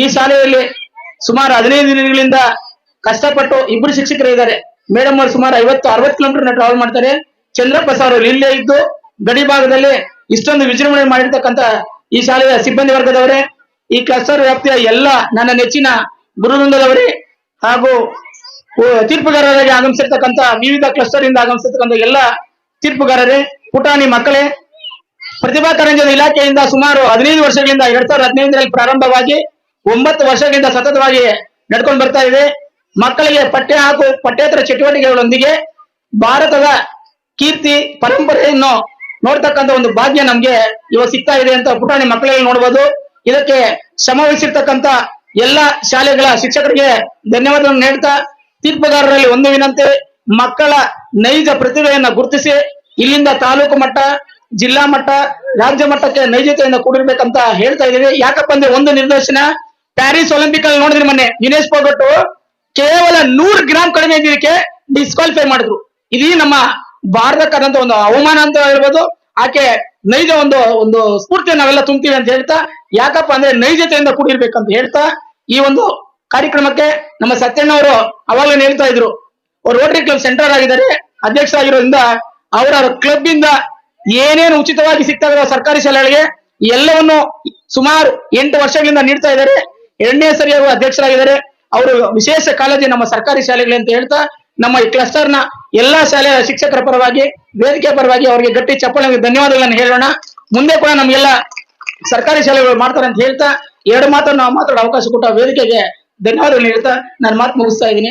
ಈ ಶಾಲೆಯಲ್ಲಿ ಸುಮಾರು ಹದಿನೈದು ದಿನಗಳಿಂದ ಕಷ್ಟಪಟ್ಟು ಇಬ್ಬರು ಶಿಕ್ಷಕರು ಇದ್ದಾರೆ. ಮೇಡಮ್ ಅವರು ಸುಮಾರು ಐವತ್ತು, ಅರವತ್ತು ಕಿಲೋಮೀಟರ್ ಟ್ರಾವೆಲ್ ಮಾಡ್ತಾರೆ. ಚಂದ್ರಪ್ಪ ಸರ್ ಇಲ್ಲೇ ಇದ್ದು ಗಡಿ ಭಾಗದಲ್ಲಿ ಇಷ್ಟೊಂದು ವಿಜೃಂಭಣೆ ಮಾಡಿರ್ತಕ್ಕಂತ ಈ ಶಾಲೆಯ ಸಿಬ್ಬಂದಿ ವರ್ಗದವರೇ, ಈ ಕ್ಲಸ್ಟರ್ ವ್ಯಾಪ್ತಿಯ ಎಲ್ಲ ನನ್ನ ನೆಚ್ಚಿನ ಗುರುವೃಂದದವರೇ ಹಾಗೂ ತೀರ್ಪುಗಾರರಾಗಿ ಆಗಮಿಸಿರ್ತಕ್ಕಂಥ, ವಿವಿಧ ಕ್ಲಸ್ಟರ್ ಇಂದ ಆಗಮಿಸಿರ್ತಕ್ಕಂಥ ಎಲ್ಲ ತೀರ್ಪುಗಾರರೇ, ಪುಟಾಣಿ ಮಕ್ಕಳೇ, ಪ್ರತಿಭಾ ಕಾರಂಜದ ಇಲಾಖೆಯಿಂದ ಸುಮಾರು ಹದಿನೈದು ವರ್ಷಗಳಿಂದ ಎರಡ್ ಸಾವಿರದ ಹದಿನೈದರಲ್ಲಿ ಪ್ರಾರಂಭವಾಗಿ ಒಂಬತ್ತು ವರ್ಷಗಳಿಂದ ಸತತವಾಗಿ ನಡ್ಕೊಂಡು ಬರ್ತಾ ಇದೆ. ಮಕ್ಕಳಿಗೆ ಪಠ್ಯ ಹಾಗೂ ಪಠ್ಯೇತರ ಚಟುವಟಿಕೆಗಳೊಂದಿಗೆ ಭಾರತದ ಕೀರ್ತಿ, ಪರಂಪರೆಯನ್ನು ನೋಡ್ತಕ್ಕಂತ ಒಂದು ಭಾಗ್ಯ ನಮ್ಗೆ ಇವಾಗ ಸಿಗ್ತಾ ಇದೆ ಅಂತ ಪುಟಾಣಿ ಮಕ್ಕಳಲ್ಲಿ ನೋಡಬಹುದು ಇದಕ್ಕೆ ಶ್ರಮ ಎಲ್ಲಾ ಎಲ್ಲ ಶಾಲೆಗಳ ಶಿಕ್ಷಕರಿಗೆ ಧನ್ಯವಾದಗಳನ್ನು ನೀಡ್ತಾ ತೀರ್ಪುಗಾರರಲ್ಲಿ ಒಂದು ವಿನಂತಿ, ಮಕ್ಕಳ ನೈಜ ಪ್ರತಿಭೆಯನ್ನ ಗುರುತಿಸಿ, ಇಲ್ಲಿಂದ ತಾಲೂಕು ಮಟ್ಟ, ಜಿಲ್ಲಾ ಮಟ್ಟ, ರಾಜ್ಯ ಮಟ್ಟಕ್ಕೆ ನೈಜತೆಯಿಂದ ಕೂಡಿರ್ಬೇಕಂತ ಹೇಳ್ತಾ ಇದೀವಿ ಯಾಕಪ್ಪ ಅಂದ್ರೆ ಒಂದು ನಿದರ್ಶನ ಪ್ಯಾರಿಸ್ ಒಲಿಂಪಿಕ್ ಅಲ್ಲಿ ನೋಡಿದ್ರಿ ಮೊನ್ನೆ. ದಿನೇಶ್ ಪೋಗಟ್ಟು ಕೇವಲ ನೂರು ಗ್ರಾಮ್ ಕಡಿಮೆ ಇದ್ದಿದ್ದಕ್ಕೆ ಡಿಸ್ಕ್ವಾಲಿಫೈ ಮಾಡಿದ್ರು. ಇದೀ ನಮ್ಮ ಭಾರತಕ್ಕಾದಂತ ಒಂದು ಅವಮಾನ ಅಂತ ಹೇಳ್ಬೋದು. ಆಕೆ ನೈಜ ಒಂದು ಒಂದು ಸ್ಫೂರ್ತಿ ನಾವೆಲ್ಲ ತುಂಬ್ತೀವಿ ಅಂತ ಹೇಳ್ತಾ, ಯಾಕಪ್ಪ ಅಂದ್ರೆ ನೈಜತೆಯಿಂದ ಕೂಡಿರ್ಬೇಕಂತ ಹೇಳ್ತಾ, ಈ ಒಂದು ಕಾರ್ಯಕ್ರಮಕ್ಕೆ ನಮ್ಮ ಸತ್ಯಣ್ಣ ಅವರು ಅವಾಗಲೇ ಹೇಳ್ತಾ ಇದ್ರು. ರೋಟರಿ ಕ್ಲಬ್ ಸೆಂಟರ್ ಆಗಿದ್ದಾರೆ. ಅಧ್ಯಕ್ಷರಾಗಿರೋದ್ರಿಂದ ಅವರ ಕ್ಲಬ್ ಇಂದ ಏನೇನು ಉಚಿತವಾಗಿ ಸಿಗ್ತಾ ಸರ್ಕಾರಿ ಶಾಲೆಗಳಿಗೆ, ಎಲ್ಲವನ್ನು ಸುಮಾರು ಎಂಟು ವರ್ಷಗಳಿಂದ ನೀಡ್ತಾ ಇದ್ದಾರೆ. ಎರಡನೇ ಸರಿ ಅವರು ಅಧ್ಯಕ್ಷರಾಗಿದ್ದಾರೆ. ಅವರು ವಿಶೇಷ ಕಾಳಜಿ ನಮ್ಮ ಸರ್ಕಾರಿ ಶಾಲೆಗಳು ಅಂತ ಹೇಳ್ತಾ, ನಮ್ಮ ಈ ಕ್ಲಸ್ಟರ್ನ ಎಲ್ಲಾ ಶಾಲೆಯ ಶಿಕ್ಷಕರ ಪರವಾಗಿ, ವೇದಿಕೆ ಪರವಾಗಿ ಅವರಿಗೆ ಗಟ್ಟಿ ಚಪ್ಪಳ ಧನ್ಯವಾದಗಳನ್ನು ಹೇಳೋಣ. ಮುಂದೆ ಕೂಡ ನಮ್ಗೆಲ್ಲ ಸರ್ಕಾರಿ ಶಾಲೆಗಳು ಮಾಡ್ತಾರೆ ಅಂತ ಹೇಳ್ತಾ, ಎರಡು ಮಾತನ್ನು ನಾವು ಮಾತಾಡೋ ಅವಕಾಶ ಕೊಟ್ಟ ವೇದಿಕೆಗೆ ಧನ್ಯವಾದಗಳು ಹೇಳ್ತಾ, ನಾನು ಮಾತು ಮುಗಿಸ್ತಾ ಇದ್ದೀನಿ.